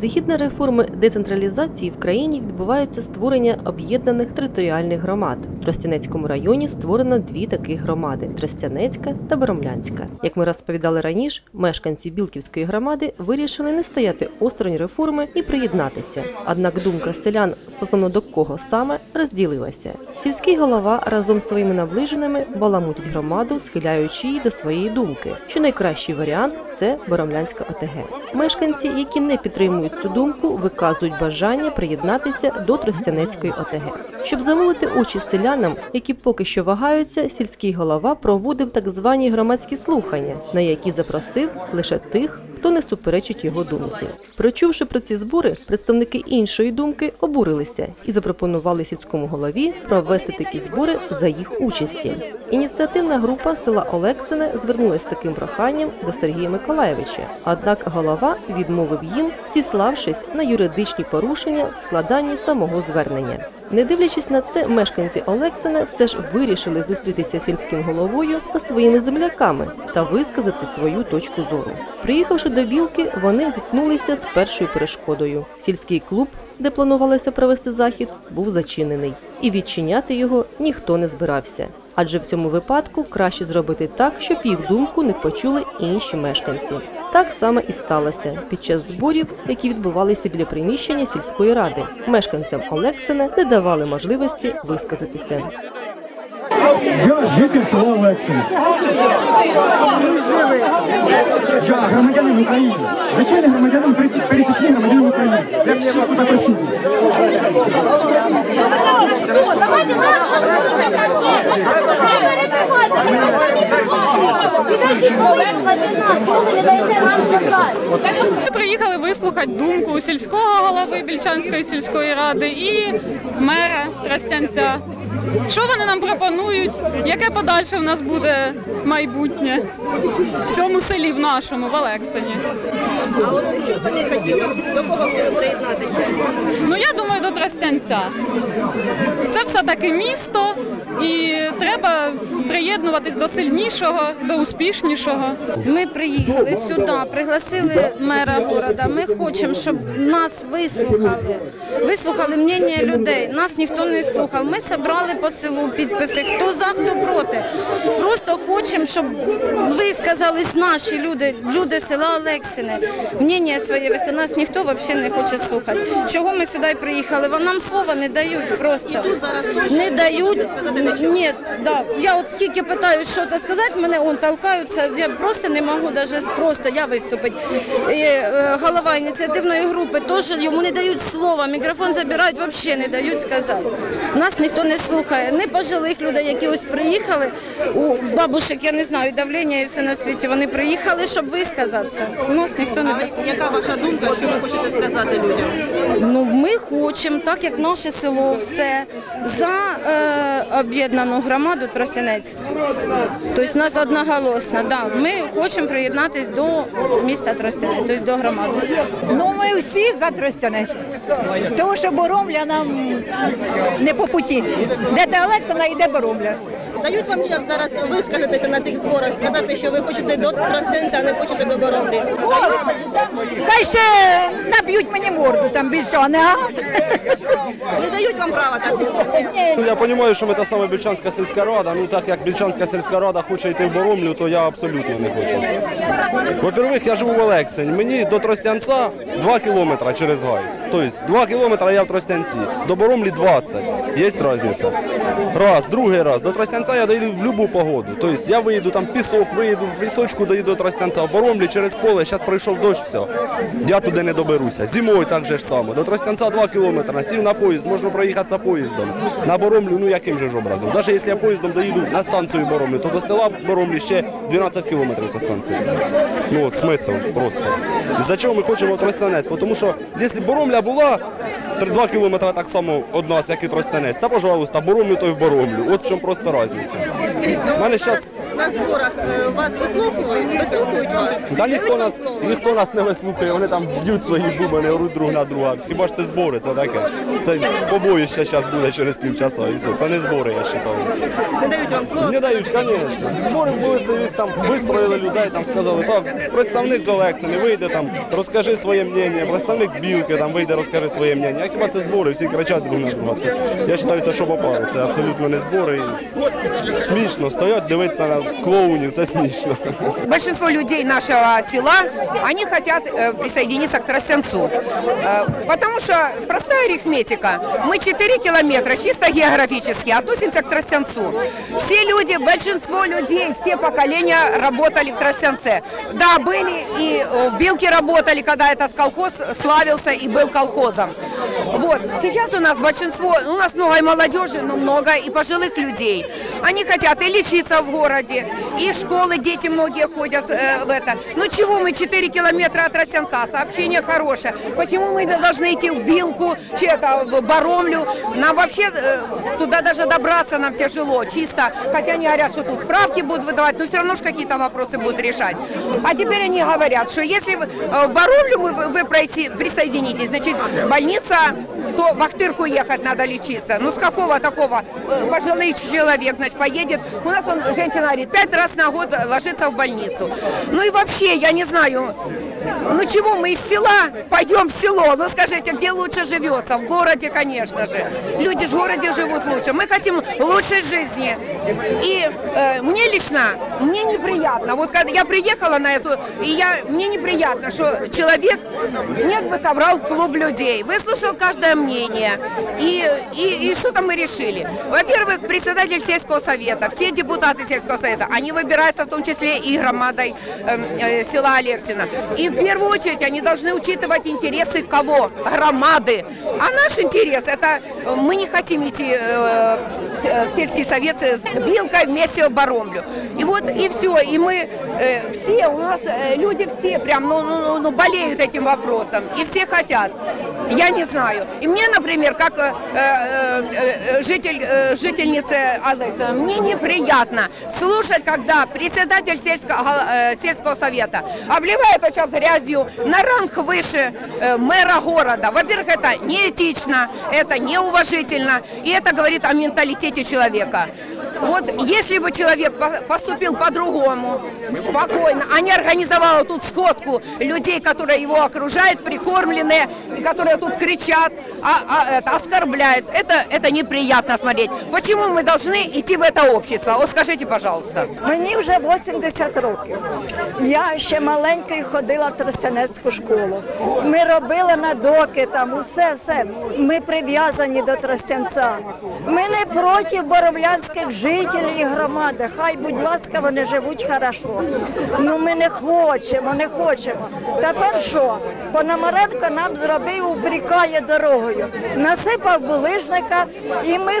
Згідно реформи децентралізації в країні відбувається створення об'єднаних територіальних громад. В Тростянецькому районі створено дві таких громади: Тростянецька та Боромлянська. Як ми розповідали раніше, мешканці Білківської громади вирішили не стояти осторонь реформи і приєднатися. Однак думка селян стосовно до кого саме розділилася. Сільський голова разом з своїми наближеними баламутить громаду, схиляючи її до своєї думки, що найкращий варіант це Боромлянська ОТГ. Мешканці, які не підтримують цю думку, виказують бажання приєднатися до Тростянецької ОТГ. Щоб замилити очі селянам, які поки що вагаються, сільський голова проводив так звані громадські слухання, на які запросив лише тих, хто не суперечить його думці. Прочувши про ці збори, представники іншої думки обурилися і запропонували сільському голові провести такі збори за їх участі. Ініціативна група села Олексине звернулася з таким проханням до Сергія Миколаєвича. Однак голова відмовив їм, зіславшись на юридичні порушення в складанні самого звернення. Не дивлячись на це, мешканці Олексина все ж вирішили зустрітися сільським головою та своїми земляками та висказати свою точку зору. Приїхавши до білки, вони зіткнулися з першою перешкодою. Сільський клуб, де планувалося провести захід, був зачинений, і відчиняти його ніхто не збирався. Адже в цьому випадку краще зробити так, щоб їх думку не почули інші мешканці. Так саме і сталося під час зборів, які відбувалися біля приміщення сільської ради. Мешканцям Олексина не давали можливості висказатися. Я житель села Олексин. Я громадянин України. Звичайний громадянин, пересіч- пересічний громадянин України. Як всі тут присутні. Ми приїхали вислухати думку сільського голови Більчанської сільської ради і мера Тростянця. Що вони нам пропонують? Яке подальше в нас буде майбутнє в цьому селі, в нашому, в Олексині? А от що самі хотіли? До кого приєднатися? Ну я думаю, до Тростянця. Це все таки місто, і треба приєднуватись до сильнішого, до успішнішого. Ми приїхали сюди, пригласили мера города. Ми хочемо, щоб нас вислухали. Вислухали мнення людей. Нас ніхто не слухав. Ми зібрали по селу підписи. Хто за, хто проти. Просто хочемо, щоб висказались наші люди, люди села Олексине. Мнення своє висказали. Нас ніхто взагалі не хоче слухати. Чого ми сюди приїхали? Вони нам слова не дають просто. Не дають. Ні, да. Я от скільки питаю, що то сказати, мене он толкаються. Я просто не можу навіть просто я виступити. І, е, голова ініціативної групи теж йому не дають слова. Мікрофон забирають, взагалі не дають сказати. Нас ніхто не слухає. Не пожилих людей, які ось приїхали. У бабушек, я не знаю, давлення і все на світі. Вони приїхали, щоб висказатися. Нас ніхто не дослухає. Яка ваша думка, що ви хочете сказати людям? Ну, ми хочемо, так як наше село все за е, об'єднану громаду Тростянець. Тобто нас одноголосно. Да. Ми хочемо приєднатися до міста Тростянець, тобто до громади. Ну, ми всі за Тростянець. Тому що Боромля нам не по путі. Де та Олексана, йде Боромля. Дають вам час зараз висказатися на цих зборах, сказати, що ви хочете до Тростянця, а не хочете до Боромлі. Хай ще наб'ють мені морду там більше, а не а? Не дають вам права так. Ну, Я розумію, що ми та сама Більчанська сільська рада. Ну так як Більчанська сільська рада хоче йти в Боромлю, то я абсолютно не хочу. По-перше, я живу в Олексень. Мені до Тростянця 2 кілометри через гай. Тобто 2 кілометри я в Тростянці. До Боромлі 20. Є різниця. Раз, другий раз. До Тростянця я доїду в будь-яку погоду. Тобто я виїду там пісок, виїду в пісочку, доїду до Тростянця. В Боромлі через поле, зараз прийшов дощ, все. Я туди не доберуся. Зимою так же ж само. До Тростянця 2 кілометри. Сів на поїзд, можна проїхатися поїздом. На Боромлю, ну яким же ж образом. Навіть якщо я поїздом доїду на станцію Боромлю, то до села Боромлі ще 12 кілометрів зі станції. Ну от смисл просто. За чого ми хочемо Тростянець? Тому що якщо Боромля була 2 кілометри так само одна як і Тростянець, та пожалуйста, Боромлю то й Боромлю. От в чому просто різниця. У мене зараз на зборах е, вас вислухають? Вислухають вас? Та ніхто нас, ніхто нас не вислухає, вони там б'ють свої бубани, оруть друг на друга. Хіба ж це збори, це таке. Це побоїще зараз буде через півчаса і все. Це не збори, я вважаю. Не дають вам слово? Не дають, звісно. Збори були це весь там вистроїли людей, там сказали, так, представник з Олексини, вийде там, розкажи своє мнення, представник з білки там вийде, розкажи своє мнення. А хіба це збори, всі кричать друг на друга. Це, я вважаю, це що попало. Це абсолютно не збори. Смішно, стоять, дивитися на клоунів, це смішно. Большинство людей нашего села, они хотят э, присоединиться к Тростянцу. Э, потому что простая арифметика. Мы 4 километра чисто географически относимся к Тростянцу. Все люди, большинство людей, все поколения работали в Тростянце. Да, были и э, в Билке работали, когда этот колхоз славился и был колхозом. Вот. Сейчас у нас большинство, у нас много и молодежи, но много и пожилых людей. Они хотят и лечиться в городе, и в школы дети многие ходят э, в это. Ну чего мы 4 километра от Ростянца, сообщение хорошее. Почему мы должны идти в Билку, это, в Баромлю? Нам вообще э, туда даже добраться нам тяжело, чисто. Хотя они говорят, что тут справки будут выдавать, но все равно же какие-то вопросы будут решать. А теперь они говорят, что если вы, э, в Баромлю вы, вы пройти- присоединитесь, значит больница, то в Ахтырку ехать надо лечиться. Ну с какого такого э, пожилый человек, значит, поедет. У нас он, женщина говорит, пять раз на год ложится в больницу. Ну и вообще, я не знаю, ну чего мы из села пойдем в село? Ну скажите, где лучше живется? В городе, конечно же. Люди же в городе живут лучше. Мы хотим лучшей жизни. И э, мне лично, мне неприятно. Вот когда я приехала на эту, и я, мне неприятно, что человек нет бы собрал клуб людей, выслушал каждое мнение. И, и, и что-то мы решили. Во-первых, председатель сельского совета, все депутаты сельского совета, они выбираются в том числе и громадой э, э, села Алексина. И в первую очередь они должны учитывать интересы кого? Громады. А наш интерес, это э, мы не хотим идти э, с- в сельский совет с Билкой вместе в Баромлю. И вот и все. И мы э, все, у нас э, люди все прям ну, ну, ну, ну, болеют этим вопросом. И все хотят. Я не знаю. И мне, например, как э, э, э, житель, э, жительницы Алекса, мне неприятно слушать, когда председатель сельского, э, сельского совета обливает сейчас грязью на ранг выше э, мэра города. Во-первых, это неэтично, это неуважительно, и это говорит о менталитете человека. Вот если бы человек по- поступил по-другому, спокойно, а не организовал тут сходку людей, которые его окружают, прикормленные, которые тут кричат, а, а это, оскорбляют, это, это неприятно смотреть. Почему мы должны идти в это общество? Вот скажите, пожалуйста. Мені вже 80 років. Я ще маленькою ходила в Тростянецьку школу. Ми робили надоки там, усе, все. Ми прив'язані до Тростянця. Ми не проти боровлянських жителів і громади. Хай, будь ласка, вони живуть хорошо. Ну ми не хочемо, не хочемо. Тепер що? Пономаренко нам зробив, упрікає дорогою. Насипав булижника і ми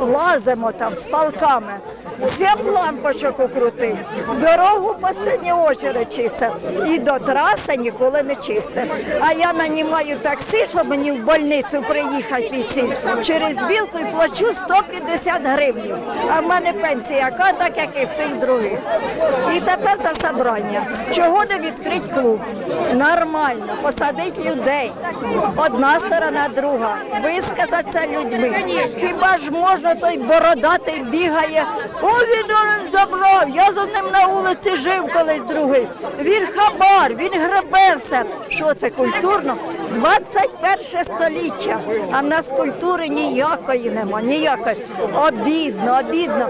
лазимо там з палками. Сім лампочок укрутив. Дорогу в останню очередь чистив. І до траси ніколи не чистив. А я нанімаю таксі, щоб мені в больницю приїхати віці через білку і плачу 150 гривень. А в мене пенсія яка, так як і всіх других. І тепер за собрання. Чого не відкрити клуб? Нормально, посадити людей. Одна сторона, друга. Висказатися людьми. Хіба ж можна той бородатий бігає? О, він он забрав. Я за ним на вулиці жив колись другий. Він хабар, він гребеся. Що це культурно? 21 століття, а в нас культури ніякої нема, ніякої. Обідно, обідно.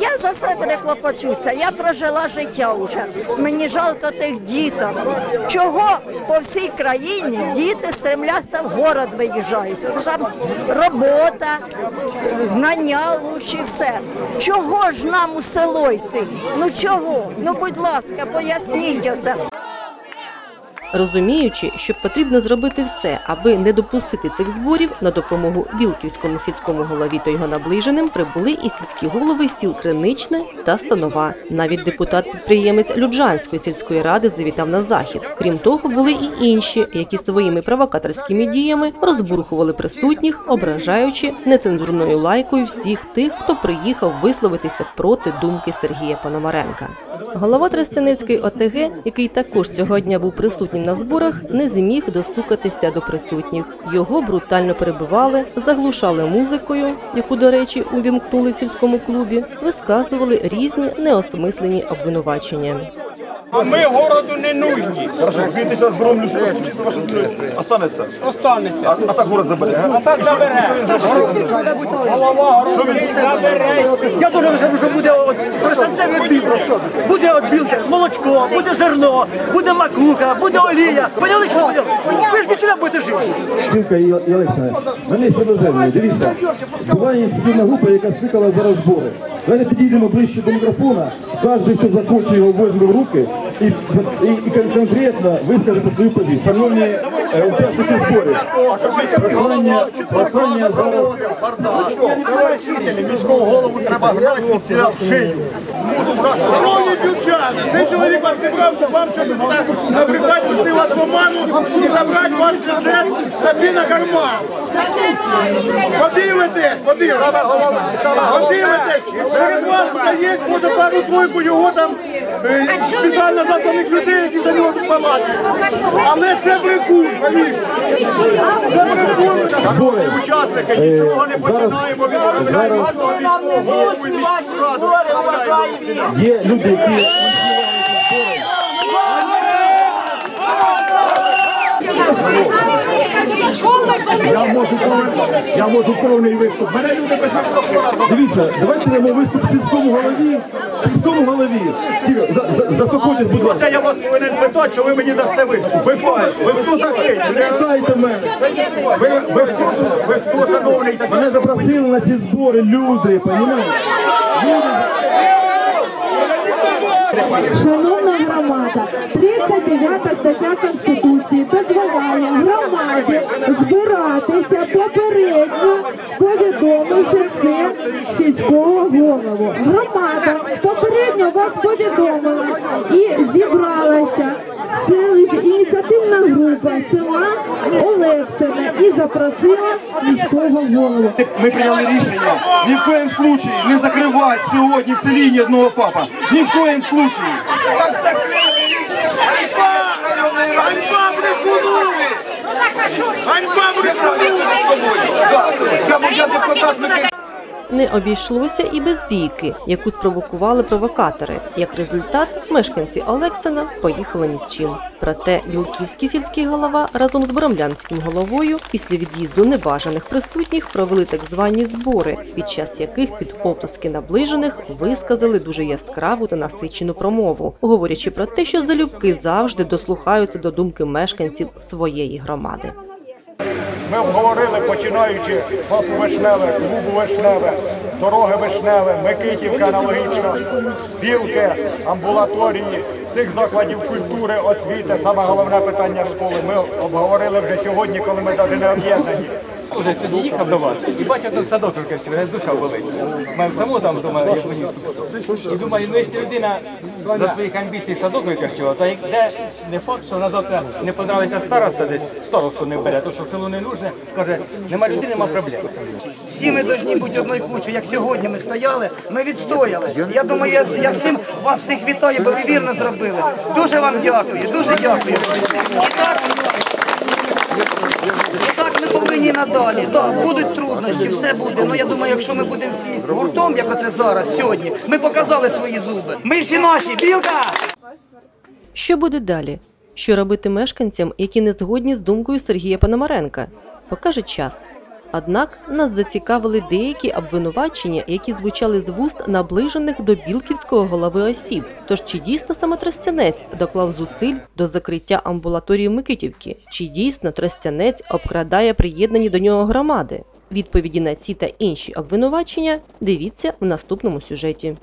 Я за себе не клопочуся, я прожила життя вже. Мені жалко тих діток. Чого по всій країні діти стремляться в город виїжджають? Там робота, знання лучші все. Чого ж нам у село йти? Ну чого? Ну будь ласка, поясніть це. Розуміючи, що потрібно зробити все, аби не допустити цих зборів, на допомогу Білківському сільському голові та його наближеним прибули і сільські голови сіл Криничне та Станова. Навіть депутат-підприємець Люджанської сільської ради завітав на захід. Крім того, були і інші, які своїми провокаторськими діями розбурхували присутніх, ображаючи нецензурною лайкою всіх тих, хто приїхав висловитися проти думки Сергія Пономаренка. Голова Тростяницької ОТГ, який також цього дня був присутнім на зборах, не зміг достукатися до присутніх. Його брутально перебивали, заглушали музикою, яку, до речі, увімкнули в сільському клубі, висказували різні неосмислені обвинувачення. А ми городу не нужні. Хорошо, звідти зараз зроблю, що останеться. Останеться. А, а так город забере. А так забере. Голова городу забере. Я дуже скажу, що буде от перестанцевий біл. Буде молочко, буде зерно, буде макуха, буде олія. Поняли, що поняли? Ви ж від сюди будете жити. Спілка і Олександр, мене є предложення. Дивіться, була ініціативна група, яка скликала зараз збори. Давайте підійдемо ближче до мікрофона. Кожен, хто захоче його візьме в руки і, і, і конкретно вискаже свою позицію. Шановні е, учасники зборів, прохання, прохання зараз Міського голову треба грати в шию. Шановні дівчата, цей чоловік вас зібрав, щоб вам щось набрехати, пусти вас в оману і забрати ваш бюджет собі на карман. Подивитесь, подивитесь, подивитесь, перед вас є, може пару тройку його там спеціально засланих людей, які за нього балачать. Але це брехун. Це брехун. збори. Учасники, Е, нічого не починаємо від зараз є люди, які Я можу повний, я можу повний виступ. Мене люди без мікрофона. Дивіться, давайте дамо виступ сільському голові. Сільському голові. Тихо, за, за, заспокойтесь, будь Це ласка. я вас повинен питати, що ви мені дасте виступ. Ви хто? Ви хто такий? Мене. Ви, ви хто? Ви хто, шановний такий? Мене запросили на ці збори люди, понімаєте? Люди. Шановна громада, 39 стаття Конституції дозволяє громаді збиратися попередньо, повідомивши це сільського голову. Громада попередньо вас повідомила і зібралася селищ, ініціативна група села Олексина і запросила міського голову. Ми прийняли рішення ні в коєму случаї не закривати сьогодні в селі ні одного ФАПа. Ні в коєму случаї. Ганьба Не обійшлося і без бійки, яку спровокували провокатори. Як результат, мешканці Олексина поїхали ні з чим. Проте Білківський сільський голова разом з Боромлянським головою після від'їзду небажаних присутніх провели так звані збори, під час яких під оплески наближених висказали дуже яскраву та насичену промову, говорячи про те, що залюбки завжди дослухаються до думки мешканців своєї громади. Ми обговорили, починаючи папу Вишневе, Губу Вишневе, дороги Вишневе, Микитівка аналогічно, білки, амбулаторії, цих закладів культури, освіти, саме головне питання школи. Ми обговорили вже сьогодні, коли ми навіть не об'єднані. Уже сюди їхав до вас і бачив там садок мене душа болить. Мене само там вдома я тут. І думаю, ну якщо людина за своїх амбіцій садок викарчував, то де не факт, що вона завтра не подобається староста десь, старосту не бере, то що село не нужне, скаже, нема людини, нема проблем. Всі ми повинні бути одною кучою, як сьогодні ми стояли, ми відстояли. Я думаю, я, я цим вас всіх вітаю, бо ви вірно зробили. Дуже вам дякую, дуже дякую. Надалі. Так, будуть труднощі, все буде. Ну я думаю, якщо ми будемо всі гуртом, як оце зараз, сьогодні, ми показали свої зуби. Ми всі наші, білка! Що буде далі? Що робити мешканцям, які не згодні з думкою Сергія Пономаренка? Покаже час. Однак нас зацікавили деякі обвинувачення, які звучали з вуст наближених до білківського голови осіб. Тож чи дійсно саме Тростянець доклав зусиль до закриття амбулаторії Микитівки? Чи дійсно Тростянець обкрадає приєднані до нього громади? Відповіді на ці та інші обвинувачення дивіться в наступному сюжеті.